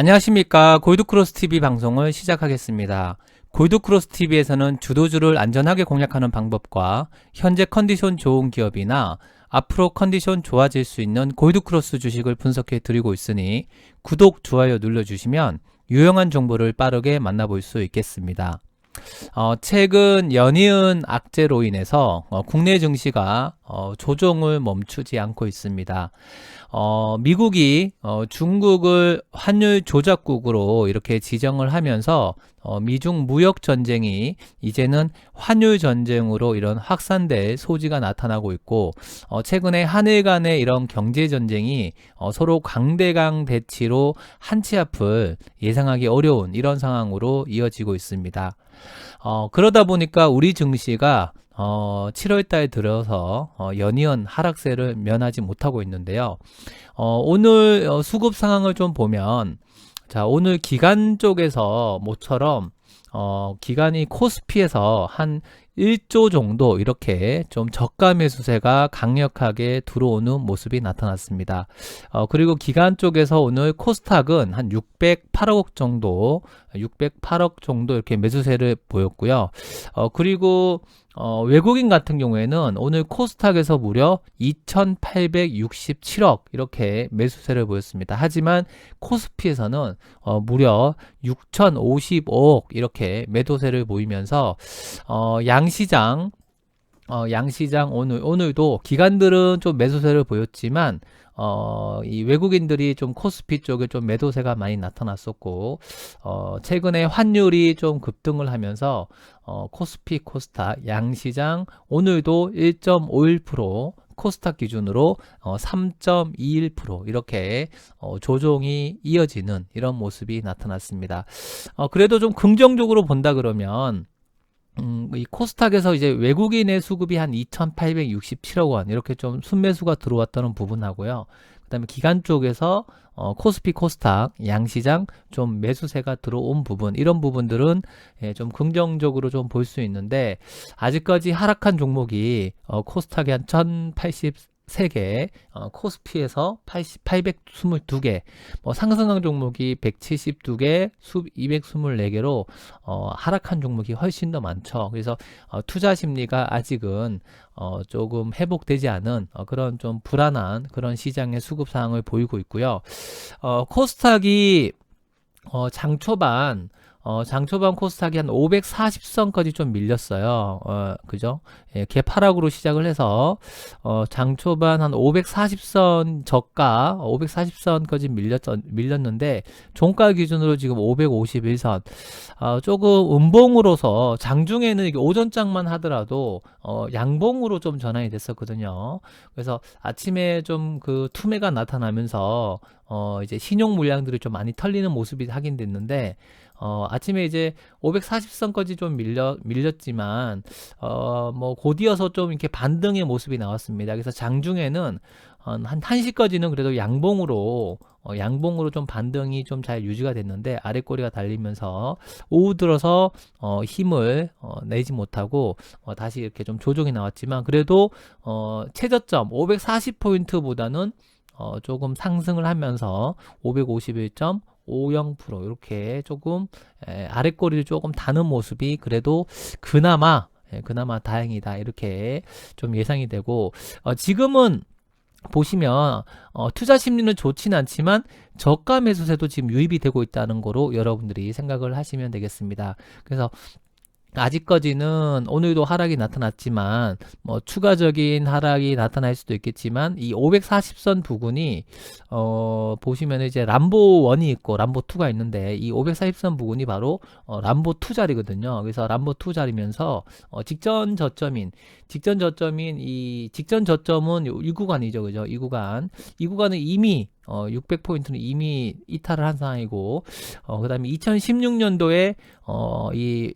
안녕하십니까. 골드크로스 TV 방송을 시작하겠습니다. 골드크로스 TV에서는 주도주를 안전하게 공략하는 방법과 현재 컨디션 좋은 기업이나 앞으로 컨디션 좋아질 수 있는 골드크로스 주식을 분석해 드리고 있으니 구독, 좋아요 눌러주시면 유용한 정보를 빠르게 만나볼 수 있겠습니다. 어, 최근 연이은 악재로 인해서 어, 국내 증시가 어, 조정을 멈추지 않고 있습니다. 어, 미국이 어, 중국을 환율 조작국으로 이렇게 지정을 하면서 어, 미중 무역 전쟁이 이제는 환율 전쟁으로 이런 확산될 소지가 나타나고 있고 어, 최근에 한일 간의 이런 경제 전쟁이 어, 서로 강대강 대치로 한치 앞을 예상하기 어려운 이런 상황으로 이어지고 있습니다. 어, 그러다 보니까 우리 증시가 어, 7월 달 들어서 어, 연이은 하락세를 면하지 못하고 있는데요. 어, 오늘 어, 수급 상황을 좀 보면 자, 오늘 기간 쪽에서 모처럼 어, 기간이 코스피에서 한 1조 정도 이렇게 좀 저가 매수세가 강력하게 들어오는 모습이 나타났습니다. 어, 그리고 기간 쪽에서 오늘 코스닥은 한 608억 정도, 608억 정도 이렇게 매수세를 보였고요. 어, 그리고 어, 외국인 같은 경우에는 오늘 코스닥에서 무려 2,867억 이렇게 매수세를 보였습니다. 하지만 코스피에서는 어, 무려 6,055억 이렇게 매도세를 보이면서 어, 양시장 어, 양시장 오늘 오늘도 기관들은 좀 매수세를 보였지만 어, 이 외국인들이 좀 코스피 쪽에 좀 매도세가 많이 나타났었고, 어, 최근에 환율이 좀 급등을 하면서, 어, 코스피, 코스닥, 양시장 오늘도 1.51%, 코스닥 기준으로 어, 3.21% 이렇게 어, 조정이 이어지는 이런 모습이 나타났습니다. 어, 그래도 좀 긍정적으로 본다 그러면 음, 이 코스닥에서 이제 외국인의 수급이 한 2,867억 원 이렇게 좀 순매수가 들어왔다는 부분하고요. 그다음에 기간 쪽에서 어, 코스피, 코스닥, 양시장 좀 매수세가 들어온 부분 이런 부분들은 예, 좀 긍정적으로 좀 볼 수 있는데 아직까지 하락한 종목이 어, 코스닥이 한 1,080. 3개, 어, 코스피에서 80, 822개, 뭐 상승한 종목이 172개, 수 224개로 어, 하락한 종목이 훨씬 더 많죠. 그래서 어, 투자 심리가 아직은 어, 조금 회복되지 않은 어, 그런 좀 불안한 그런 시장의 수급 상황을 보이고 있고요. 어, 코스닥이 어, 장 초반 어, 장 초반 코스닥이 한 540선까지 좀 밀렸어요. 어, 그죠? 예, 개파락으로 시작을 해서, 어, 장 초반 한 540선 저가, 540선까지 밀렸, 밀렸는데, 종가 기준으로 지금 551선, 어, 조금 음봉으로서 장중에는 이게 오전장만 하더라도, 어, 양봉으로 좀 전환이 됐었거든요. 그래서 아침에 좀 그 투매가 나타나면서, 어, 이제 신용 물량들이 좀 많이 털리는 모습이 확인됐는데, 어, 아침에 이제 540선까지 좀 밀려, 밀렸지만, 어, 뭐, 곧이어서 좀 이렇게 반등의 모습이 나왔습니다. 그래서 장중에는 한 1시까지는 그래도 양봉으로, 어, 양봉으로 좀 반등이 좀 잘 유지가 됐는데, 아래 꼬리가 달리면서, 오후 들어서, 어, 힘을, 어, 내지 못하고, 어, 다시 이렇게 좀 조정이 나왔지만, 그래도, 어, 최저점 540포인트보다는 어, 조금 상승을 하면서 551점, 50% 이렇게 조금 에, 아랫꼬리를 조금 다는 모습이 그래도 그나마 예, 그나마 다행이다 이렇게 좀 예상이 되고 어, 지금은 보시면 어, 투자 심리는 좋지는 않지만 저가 매수세도 지금 유입이 되고 있다는 거로 여러분들이 생각을 하시면 되겠습니다. 그래서 아직까지는 오늘도 하락이 나타났지만 뭐 추가적인 하락이 나타날 수도 있겠지만 이 540선 부근이 어 보시면 이제 람보 1이 있고 람보 2가 있는데 이 540선 부근이 바로 어 람보 2 자리거든요. 그래서 람보 2 자리면서 어 직전 저점인 직전 저점인 이 직전 저점은 이 구간이죠. 그죠? 이 구간. 이 구간은 이미 어, 600포인트는 이미 이탈을 한 상황이고, 어, 그 다음에 2016년도에, 어, 이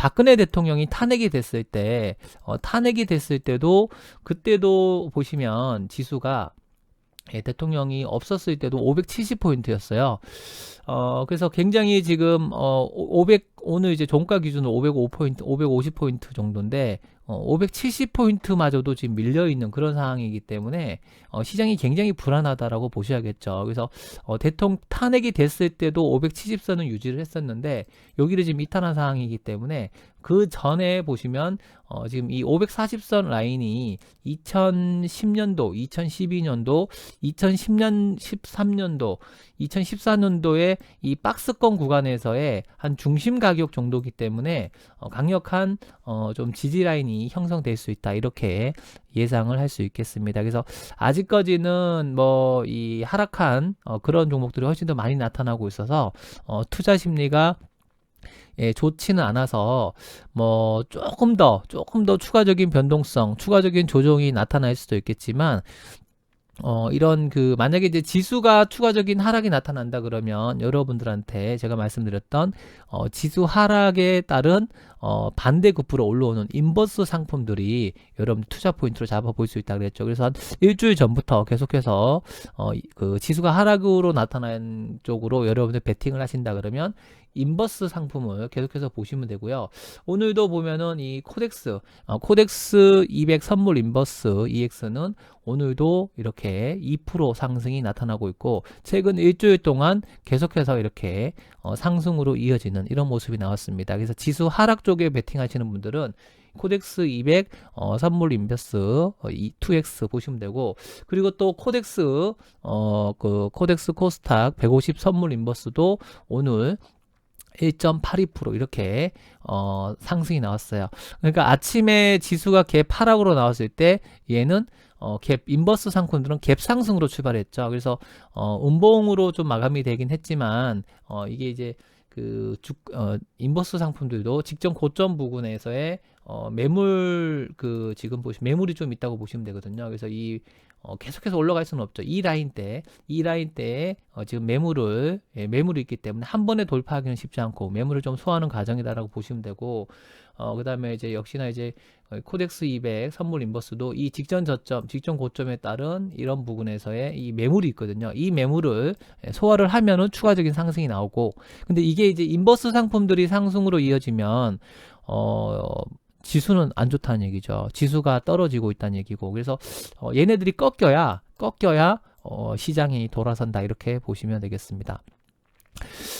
박근혜 대통령이 탄핵이 됐을 때, 어, 탄핵이 됐을 때도, 그때도 보시면 지수가 예, 대통령이 없었을 때도 570포인트였어요. 어, 그래서 굉장히 지금, 어, 500, 오늘 이제 종가 기준으로 505포인트, 550포인트 정도인데, 어, 570포인트마저도 지금 밀려 있는 그런 상황이기 때문에 어, 시장이 굉장히 불안하다라고 보셔야겠죠. 그래서 어, 대통령 탄핵이 됐을 때도 570선은 유지를 했었는데 여기를 지금 이탈한 상황이기 때문에 그 전에 보시면 어, 지금 이 540선 라인이 2010년도, 2012년도, 2010년, 13년도, 2014년도에 이 박스권 구간에서의 한 중심 가격 정도기 때문에 어, 강력한 어, 좀 지지 라인이 형성될 수 있다 이렇게 예상을 할 수 있겠습니다. 그래서 아직까지는 뭐 이 하락한 어, 그런 종목들이 훨씬 더 많이 나타나고 있어서 어, 투자 심리가 예, 좋지는 않아서 뭐 조금 더 조금 더 추가적인 변동성, 추가적인 조정이 나타날 수도 있겠지만 어, 이런 그, 만약에 이제 지수가 추가적인 하락이 나타난다 그러면 여러분들한테 제가 말씀드렸던, 어, 지수 하락에 따른, 어, 반대급부로 올라오는 인버스 상품들이 여러분 투자 포인트로 잡아볼 수 있다 그랬죠. 그래서 한 일주일 전부터 계속해서, 어, 이- 그 지수가 하락으로 나타난 쪽으로 여러분들 베팅을 하신다 그러면 인버스 상품을 계속해서 보시면 되고요. 오늘도 보면은 이 코덱스, 어, 코덱스 200 선물 인버스 EX는 오늘도 이렇게 2% 상승이 나타나고 있고 최근 일주일 동안 계속해서 이렇게 어, 상승으로 이어지는 이런 모습이 나왔습니다. 그래서 지수 하락 쪽에 베팅하시는 분들은 코덱스 200 어, 선물 인버스 어, 2X 보시면 되고 그리고 또 코덱스 어, 그 코덱스 코스닥 150 선물 인버스도 오늘 1.82% 이렇게 어, 상승이 나왔어요. 그러니까 아침에 지수가 갭 하락으로 나왔을 때 얘는 어, 갭 인버스 상품들은 갭 상승으로 출발했죠. 그래서 어, 음봉으로 좀 마감이 되긴 했지만 어, 이게 이제 그 주, 어, 인버스 상품들도 직전 고점 부근에서의 어, 매물 그 지금 보시 매물이 좀 있다고 보시면 되거든요. 그래서 이 어, 계속해서 올라갈 수는 없죠. 이 라인 때, 이 라인 때에 어, 지금 매물을 예, 매물이 있기 때문에 한 번에 돌파하기는 쉽지 않고 매물을 좀 소화하는 과정이다라고 보시면 되고 어, 그 다음에 이제 역시나 이제 어, 코덱스 200 선물 인버스도 이 직전 저점, 직전 고점에 따른 이런 부분에서의 이 매물이 있거든요. 이 매물을 예, 소화를 하면은 추가적인 상승이 나오고 근데 이게 이제 인버스 상품들이 상승으로 이어지면 어 지수는 안 좋다는 얘기죠. 지수가 떨어지고 있다는 얘기고. 그래서 어, 얘네들이 꺾여야 꺾여야 어, 시장이 돌아선다 이렇게 보시면 되겠습니다.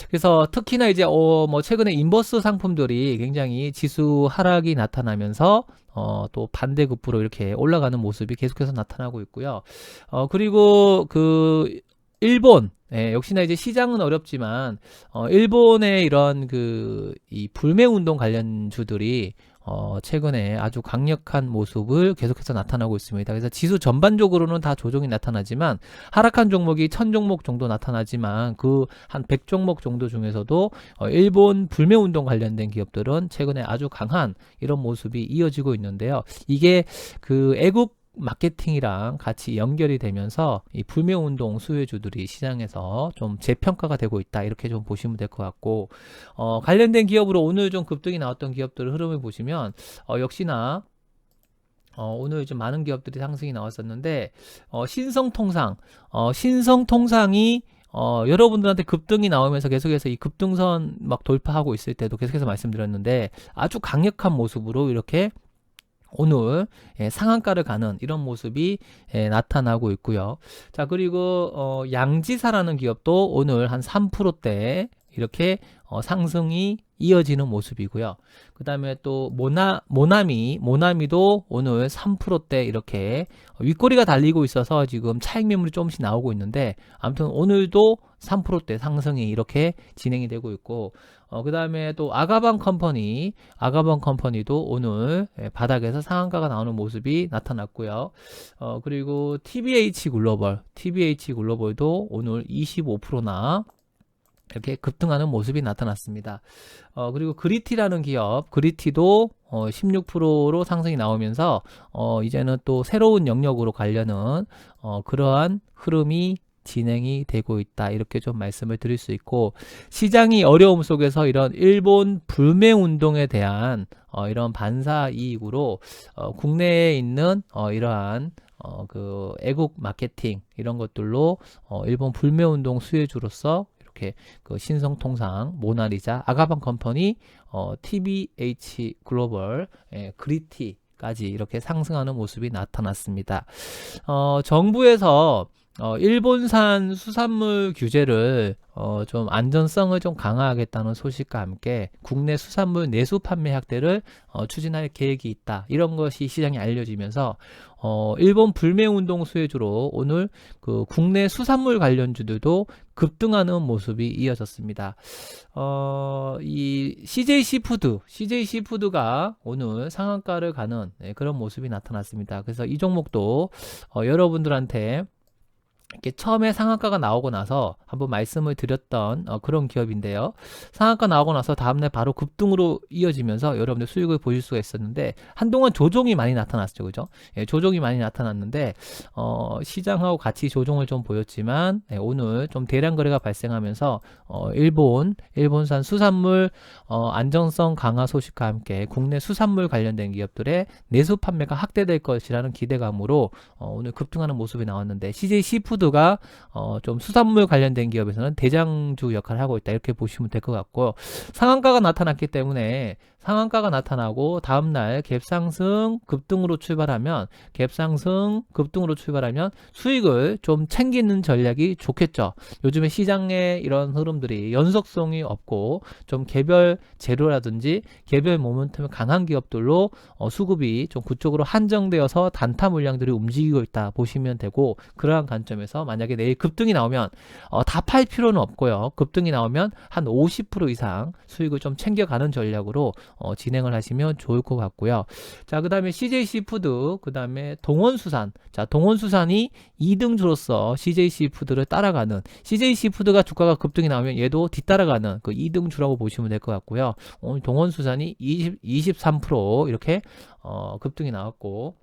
그래서 특히나 이제 어, 뭐 최근에 인버스 상품들이 굉장히 지수 하락이 나타나면서 어, 또 반대급부로 이렇게 올라가는 모습이 계속해서 나타나고 있고요. 어, 그리고 그 일본 예, 역시나 이제 시장은 어렵지만 어, 일본의 이런 그 이 불매 운동 관련주들이 어, 최근에 아주 강력한 모습을 계속해서 나타나고 있습니다. 그래서 지수 전반적으로는 다 조정이 나타나지만 하락한 종목이 1000 종목 정도 나타나지만 그한100 종목 정도 중에서도 어, 일본 불매 운동 관련된 기업들은 최근에 아주 강한 이런 모습이 이어지고 있는데요. 이게 그 애국 마케팅이랑 같이 연결이 되면서 이 불매 운동 수혜주들이 시장에서 좀 재평가가 되고 있다. 이렇게 좀 보시면 될 것 같고 어, 관련된 기업으로 오늘 좀 급등이 나왔던 기업들 흐름을 보시면 어, 역시나 어, 오늘 좀 많은 기업들이 상승이 나왔었는데 어, 신성통상 어, 신성통상이 어, 여러분들한테 급등이 나오면서 계속해서 이 급등선 막 돌파하고 있을 때도 계속해서 말씀드렸는데 아주 강력한 모습으로 이렇게 오늘 예, 상한가를 가는 이런 모습이 예, 나타나고 있고요. 자 그리고 어, 양지사라는 기업도 오늘 한 3%대 이렇게 어, 상승이 이어지는 모습이고요. 그 다음에 또 모나 모나미 모나미도 오늘 3%대 이렇게 윗꼬리가 달리고 있어서 지금 차익 매물이 조금씩 나오고 있는데 아무튼 오늘도 3%대 상승이 이렇게 진행이 되고 있고 어, 그 다음에 또 아가방 컴퍼니 아가방 컴퍼니도 오늘 예, 바닥에서 상한가가 나오는 모습이 나타났고요. 어, 그리고 TBH 글로벌 TBH 글로벌도 오늘 25%나 이렇게 급등하는 모습이 나타났습니다. 어, 그리고 그리티라는 기업, 그리티도 어, 16%로 상승이 나오면서 어, 이제는 또 새로운 영역으로 가려는 어, 그러한 흐름이 진행이 되고 있다. 이렇게 좀 말씀을 드릴 수 있고 시장이 어려움 속에서 이런 일본 불매 운동에 대한 어, 이런 반사 이익으로 어, 국내에 있는 어, 이러한 어, 그 애국 마케팅 이런 것들로 어, 일본 불매 운동 수혜주로서 이렇게 그 신성통상, 모나리자, 아가방 컴퍼니, 어, TBH 글로벌, 예, 그리티 까지 이렇게 상승하는 모습이 나타났습니다. 어, 정부에서 어, 일본산 수산물 규제를 어, 좀 안전성을 좀 강화하겠다는 소식과 함께 국내 수산물 내수 판매 확대를 어, 추진할 계획이 있다. 이런 것이 시장에 알려지면서 어, 일본 불매 운동 수혜주로 오늘 그 국내 수산물 관련주들도 급등하는 모습이 이어졌습니다. 어, 이 CJ 시푸드, CJ 시푸드가 오늘 상한가를 가는 네, 그런 모습이 나타났습니다. 그래서 이 종목도 어, 여러분들한테 이렇게 처음에 상한가가 나오고 나서 한번 말씀을 드렸던 어, 그런 기업인데요. 상한가 나오고 나서 다음날 바로 급등으로 이어지면서 여러분들 수익을 보실 수가 있었는데 한동안 조정이 많이 나타났죠, 그죠? 예, 조정이 많이 나타났는데 어, 시장하고 같이 조정을 좀 보였지만 예, 오늘 좀 대량 거래가 발생하면서 어, 일본 일본산 수산물 어, 안정성 강화 소식과 함께 국내 수산물 관련된 기업들의 내수 판매가 확대될 것이라는 기대감으로 어, 오늘 급등하는 모습이 나왔는데 CJ 시푸드 푸드가 어, 좀 수산물 관련된 기업에서는 대장주 역할을 하고 있다 이렇게 보시면 될 것 같고요. 상한가가 나타났기 때문에 상한가가 나타나고 다음날 갭상승 급등으로 출발하면 갭상승 급등으로 출발하면 수익을 좀 챙기는 전략이 좋겠죠. 요즘에 시장의 이런 흐름들이 연속성이 없고 좀 개별 재료라든지 개별 모멘텀이 강한 기업들로 어, 수급이 좀 그쪽으로 한정되어서 단타 물량들이 움직이고 있다 보시면 되고 그러한 관점에서 만약에 내일 급등이 나오면 어, 다 팔 필요는 없고요. 급등이 나오면 한 50% 이상 수익을 좀 챙겨가는 전략으로 어, 진행을 하시면 좋을 것 같고요. 자, 그 다음에 CJ 시푸드, 그 다음에 동원수산. 자, 동원수산이 2등주로서 CJ 시푸드를 따라가는, CJ 시푸드가 주가가 급등이 나오면 얘도 뒤따라가는 그 2등주라고 보시면 될 것 같고요. 오늘 동원수산이 20, 23% 이렇게 어, 급등이 나왔고,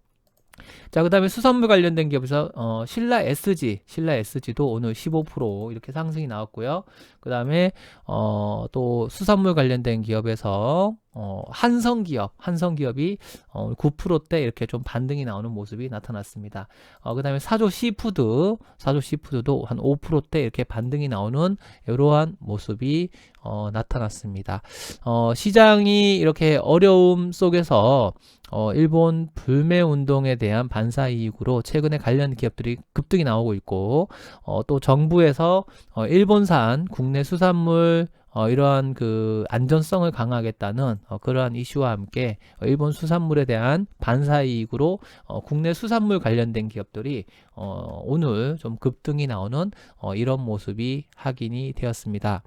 자, 그 다음에 수산물 관련된 기업에서, 어, 신라 SG, 신라 SG도 오늘 15% 이렇게 상승이 나왔고요. 그 다음에, 어, 또 수산물 관련된 기업에서, 어, 한성기업, 한성기업이 어, 9%대 이렇게 좀 반등이 나오는 모습이 나타났습니다. 어, 그 다음에 사조 시푸드, 사조 시푸드도 한 5%대 이렇게 반등이 나오는 이러한 모습이 어, 나타났습니다. 어, 시장이 이렇게 어려움 속에서 어, 일본 불매 운동에 대한 반사 이익으로 최근에 관련 기업들이 급등이 나오고 있고 어, 또 정부에서 어, 일본산 국내 수산물 어, 이러한 그 안전성을 강화하겠다는 어, 그러한 이슈와 함께 일본 수산물에 대한 반사 이익으로 어, 국내 수산물 관련된 기업들이 어, 오늘 좀 급등이 나오는 어, 이런 모습이 확인이 되었습니다.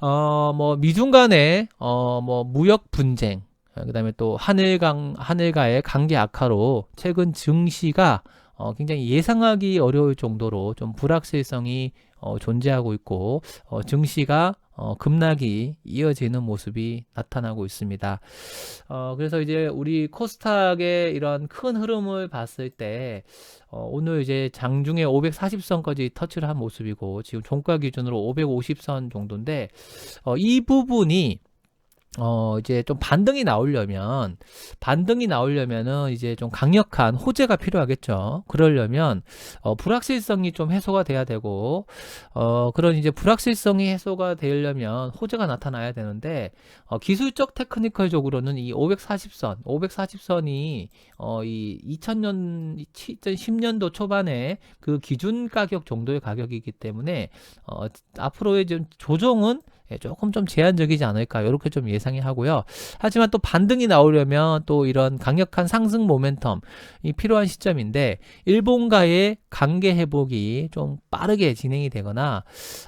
어, 뭐 미중 간의 어, 뭐 무역 분쟁 어, 그다음에 또 하늘강 하늘과의 관계 악화로 최근 증시가 어, 굉장히 예상하기 어려울 정도로 좀 불확실성이 어, 존재하고 있고 어, 증시가 어, 급락이 이어지는 모습이 나타나고 있습니다. 어, 그래서 이제 우리 코스닥의 이런 큰 흐름을 봤을 때 어, 오늘 이제 장중에 540선까지 터치를 한 모습이고 지금 종가 기준으로 550선 정도인데 어, 이 부분이 어, 이제 좀 반등이 나오려면, 반등이 나오려면은 이제 좀 강력한 호재가 필요하겠죠. 그러려면, 어, 불확실성이 좀 해소가 돼야 되고, 어, 그런 이제 불확실성이 해소가 되려면 호재가 나타나야 되는데, 어, 기술적 테크니컬적으로는 이 540선, 540선이, 어, 이 2000년, 2010년도 초반에 그 기준 가격 정도의 가격이기 때문에, 어, 앞으로의 좀 조정은 예, 조금 좀 제한적이지 않을까 이렇게 좀 예상이 하고요. 하지만 또 반등이 나오려면 또 이런 강력한 상승 모멘텀이 필요한 시점인데 일본과의 관계 회복이 좀 빠르게 진행이 되거나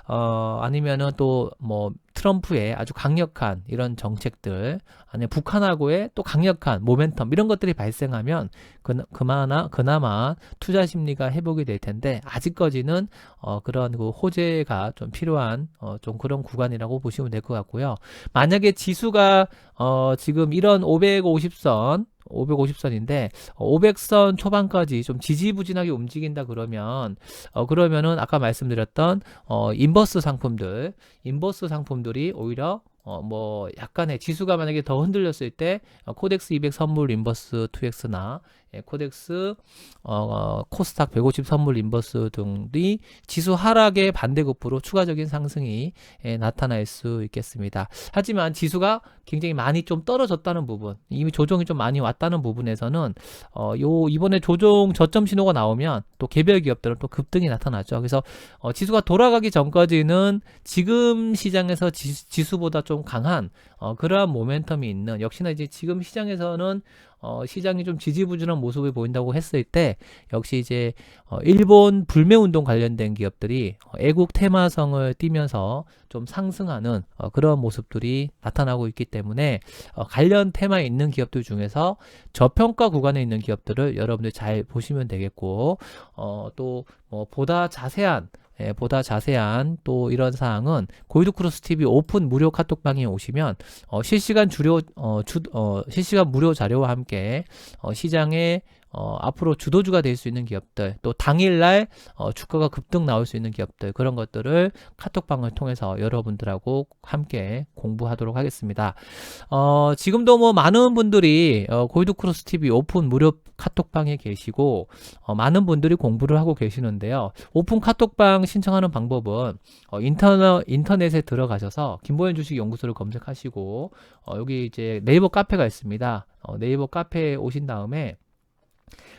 어 아니면은 또 뭐 트럼프의 아주 강력한 이런 정책들, 아니 북한하고의 또 강력한 모멘텀 이런 것들이 발생하면 그, 그마나 그나마 투자 심리가 회복이 될 텐데 아직까지는 어, 그런 그 호재가 좀 필요한 어, 좀 그런 구간이라고 보시면 될 것 같고요. 만약에 지수가 어, 지금 이런 550선 550선인데 500선 초반까지 좀 지지부진하게 움직인다 그러면 어 그러면은 아까 말씀드렸던 어 인버스 상품들 인버스 상품들이 오히려 어, 뭐, 약간의 지수가 만약에 더 흔들렸을 때, 어, 코덱스 200 선물 인버스 2X나, 예, 코덱스, 어, 어, 코스닥 150 선물 인버스 등이 지수 하락의 반대급부로 추가적인 상승이 예, 나타날 수 있겠습니다. 하지만 지수가 굉장히 많이 좀 떨어졌다는 부분, 이미 조정이 좀 많이 왔다는 부분에서는 어, 요 이번에 조정 저점 신호가 나오면 또 개별 기업들은 또 급등이 나타나죠. 그래서 어, 지수가 돌아가기 전까지는 지금 시장에서 지, 수보다 좀 강한 어, 그러한 모멘텀이 있는 역시나 이제 지금 시장에서는 어, 시장이 좀 지지부진한 모습을 보인다고 했을 때 역시 이제 어, 일본 불매 운동 관련된 기업들이 어, 애국 테마성을 띠면서 좀 상승하는 어, 그런 모습들이 나타나고 있기 때문에 어, 관련 테마에 있는 기업들 중에서 저평가 구간에 있는 기업들을 여러분들 잘 보시면 되겠고 어, 또뭐 보다 자세한 예, 보다 자세한 또 이런 사항은 고이드 크로스 TV 오픈 무료 카톡방에 오시면 어, 실시간 주료 어, 주, 어, 실시간 무료 자료와 함께 어, 시장에 어, 앞으로 주도주가 될 수 있는 기업들, 또 당일날 어, 주가가 급등 나올 수 있는 기업들, 그런 것들을 카톡방을 통해서 여러분들하고 함께 공부하도록 하겠습니다. 어, 지금도 뭐 많은 분들이 어, 골드크로스 TV 오픈 무료 카톡방에 계시고, 어, 많은 분들이 공부를 하고 계시는데요. 오픈 카톡방 신청하는 방법은 어, 인터넷, 인터넷에 들어가셔서 김보현 주식 연구소를 검색하시고, 어, 여기 이제 네이버 카페가 있습니다. 어, 네이버 카페에 오신 다음에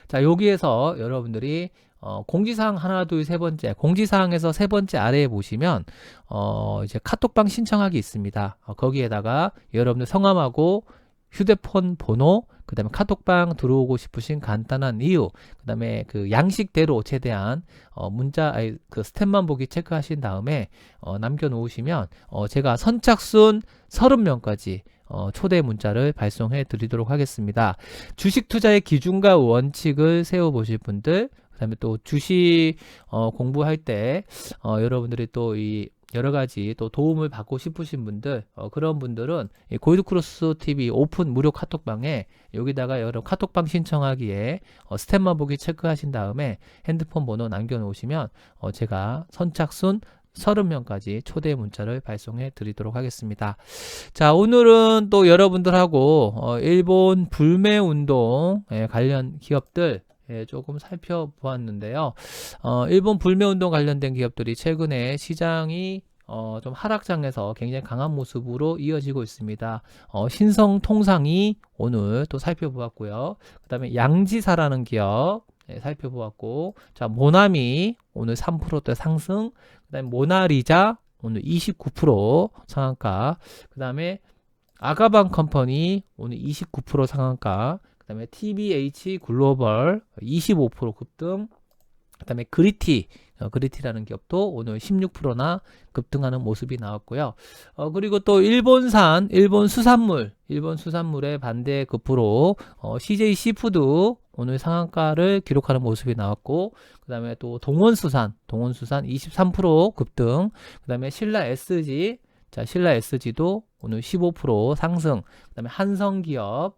자, 여기에서 여러분들이 어, 공지사항 하나, 둘, 세 번째, 공지사항에서 세 번째 아래에 보시면, 어, 이제 카톡방 신청하기 있습니다. 어, 거기에다가 여러분들 성함하고 휴대폰 번호, 그 다음에 카톡방 들어오고 싶으신 간단한 이유, 그 다음에 그 양식대로 최대한, 어, 문자, 아니, 그 스텝만 보기 체크하신 다음에, 어, 남겨놓으시면, 어, 제가 선착순 30명까지, 어, 초대 문자를 발송해 드리도록 하겠습니다. 주식 투자의 기준과 원칙을 세워 보실 분들, 그다음에 또 주식 어, 공부할 때 어, 여러분들이 또이 여러 가지 또 도움을 받고 싶으신 분들 어, 그런 분들은 이 고이드 크로스 TV 오픈 무료 카톡방에 여기다가 여러 카톡방 신청하기에 어, 스텝만 보기 체크하신 다음에 핸드폰 번호 남겨놓으시면 어, 제가 선착순 30명까지 초대 문자를 발송해 드리도록 하겠습니다. 자, 오늘은 또 여러분들하고 어, 일본 불매 운동 에 관련 기업들 예, 조금 살펴보았는데요. 어, 일본 불매 운동 관련된 기업들이 최근에 시장이 어, 좀 하락장에서 굉장히 강한 모습으로 이어지고 있습니다. 어, 신성통상이 오늘 또 살펴보았고요. 그 다음에 양지사라는 기업 예, 살펴보았고, 자, 모나미 오늘 3%대 상승, 그 다음에 모나리자 오늘 29% 상한가, 그 다음에 아가방 컴퍼니 오늘 29% 상한가, 그 다음에 TBH 글로벌 25% 급등, 그 다음에 그리티, 어, 그리티라는 기업도 오늘 16%나 급등하는 모습이 나왔고요. 어, 그리고 또 일본산, 일본 수산물, 일본 수산물의 반대 급부로 어, CJ 시푸드 오늘 상한가를 기록하는 모습이 나왔고, 그 다음에 또 동원수산, 동원수산 23% 급등, 그 다음에 신라 SG, 자, 신라 SG도 오늘 15% 상승, 그 다음에 한성기업,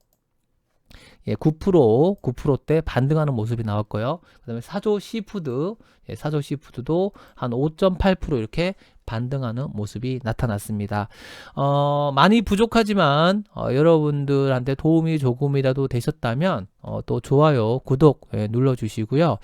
예, 9% 9%대 반등하는 모습이 나왔고요. 그다음에 사조 시푸드, 예, 사조 시푸드도 한 5.8% 이렇게 반등하는 모습이 나타났습니다. 어, 많이 부족하지만 어, 여러분들한테 도움이 조금이라도 되셨다면 어, 또 좋아요, 구독 예, 눌러주시고요.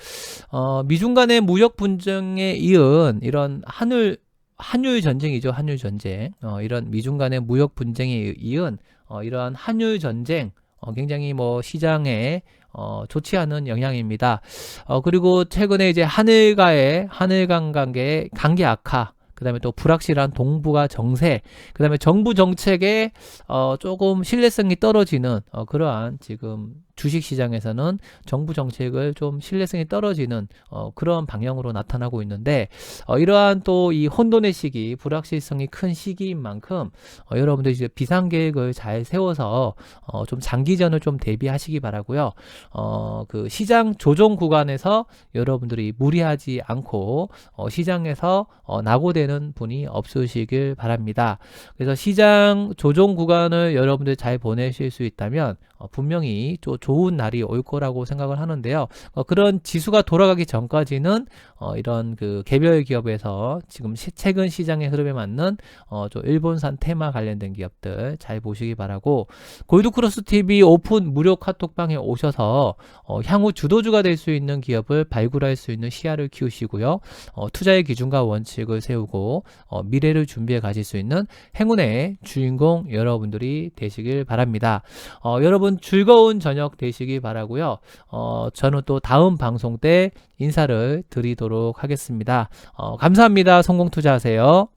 어, 미중 간의 무역 분쟁에 이은 이런 하늘 한율 전쟁이죠. 한율 전쟁. 어, 이런 미중 간의 무역 분쟁에 이은 어, 이러한 한율 전쟁 어, 굉장히 뭐 시장에 어, 좋지 않은 영향입니다. 어, 그리고 최근에 이제 하늘과의 하늘강 관계 관계 악화 그 다음에 또 불확실한 동북아 정세, 그 다음에 정부 정책에 어, 조금 신뢰성이 떨어지는 어, 그러한 지금 주식 시장에서는 정부 정책을 좀 신뢰성이 떨어지는 어, 그런 방향으로 나타나고 있는데 어, 이러한 또 이 혼돈의 시기, 불확실성이 큰 시기인 만큼 어, 여러분들 이제 비상 계획을 잘 세워서 어, 좀 장기전을 좀 대비하시기 바라고요. 어, 그 시장 조정 구간에서 여러분들이 무리하지 않고 어, 시장에서 어, 낙오되는 분이 없으시길 바랍니다. 그래서 시장 조정 구간을 여러분들 잘 보내실 수 있다면 어, 분명히 또 좋은 날이 올 거라고 생각을 하는데요. 어, 그런 지수가 돌아가기 전까지는 어, 이런 그 개별 기업에서 지금 시- 최근 시장의 흐름에 맞는 어, 좀 일본산 테마 관련된 기업들 잘 보시기 바라고 골드크로스 TV 오픈 무료 카톡방에 오셔서 어, 향후 주도주가 될 수 있는 기업을 발굴할 수 있는 시야를 키우시고요. 어, 투자의 기준과 원칙을 세우고 어, 미래를 준비해 가실 수 있는 행운의 주인공 여러분들이 되시길 바랍니다. 어, 여러분 즐거운 저녁 되시기 바라고요. 어, 저는 또 다음 방송 때 인사를 드리도록 하겠습니다. 어, 감사합니다. 성공 투자하세요.